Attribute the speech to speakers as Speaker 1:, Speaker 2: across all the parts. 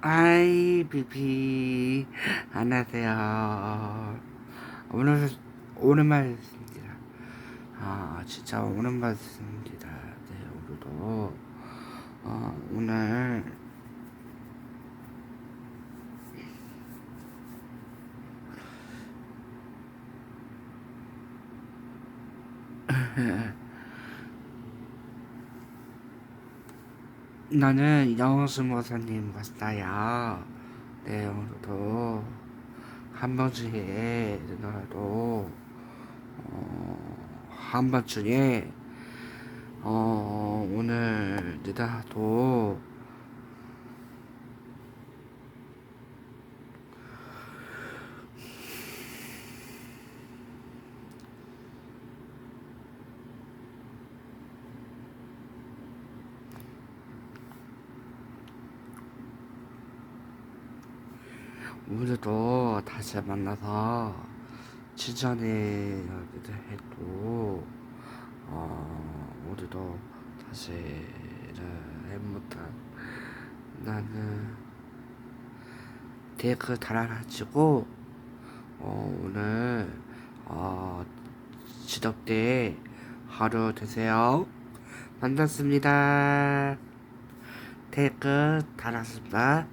Speaker 1: 아이 비비. 안녕하세요. 오늘 오랜만에 뵙습니다 아 진짜 오랜만에 뵙습니다 네 오늘도. 어 오늘 나는 영수모사님 왔어요. 네, 오늘도 한 번쯤에 누나도 어, 한 번쯤에 어, 오늘 누나도 오늘도 다시 만나서 여기도 해도 어, 오늘도 다시를 해못한 나는 댓글 달아가지고 어, 오늘 어, 지덕대 하루 되세요. 반갑습니다. 댓글 달았습니다.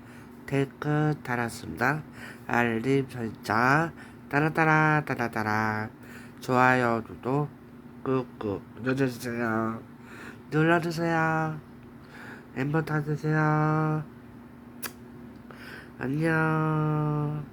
Speaker 1: 댓글 달았습니다. 알림 설정 따라따라 따라따라 좋아요 구독 꾹꾹 눌러주세요. 눌러주세요. 엠버 타주세요. 안녕.